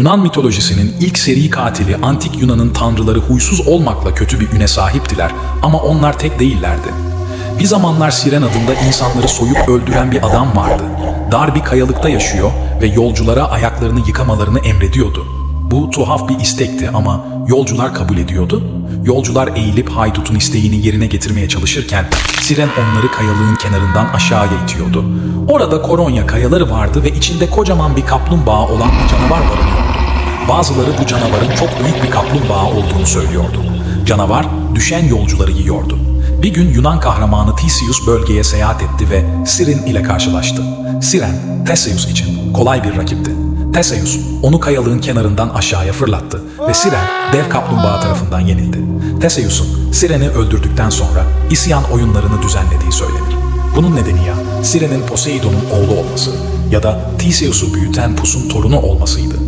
Yunan mitolojisinin ilk seri katili antik Yunan'ın tanrıları huysuz olmakla kötü bir üne sahiptiler ama onlar tek değillerdi. Bir zamanlar Siren adında insanları soyup öldüren bir adam vardı. Dar bir kayalıkta yaşıyor ve yolculara ayaklarını yıkamalarını emrediyordu. Bu tuhaf bir istekti ama yolcular kabul ediyordu. Yolcular eğilip haydutun isteğini yerine getirmeye çalışırken Siren onları kayalığın kenarından aşağıya itiyordu. Orada Koronya kayaları vardı ve içinde kocaman bir kaplumbağa olan bir canavar barınıyordu. Bazıları bu canavarın çok büyük bir kaplumbağa olduğunu söylüyordu. Canavar düşen yolcuları yiyordu. Bir gün Yunan kahramanı Theseus bölgeye seyahat etti ve Siren ile karşılaştı. Siren, Theseus için kolay bir rakipti. Theseus onu kayalığın kenarından aşağıya fırlattı ve Siren dev kaplumbağa tarafından yenildi. Theseus'un Siren'i öldürdükten sonra isyan oyunlarını düzenlediği söylenir. Bunun nedeni ya Siren'in Poseidon'un oğlu olması ya da Theseus'u büyüten Pus'un torunu olmasıydı.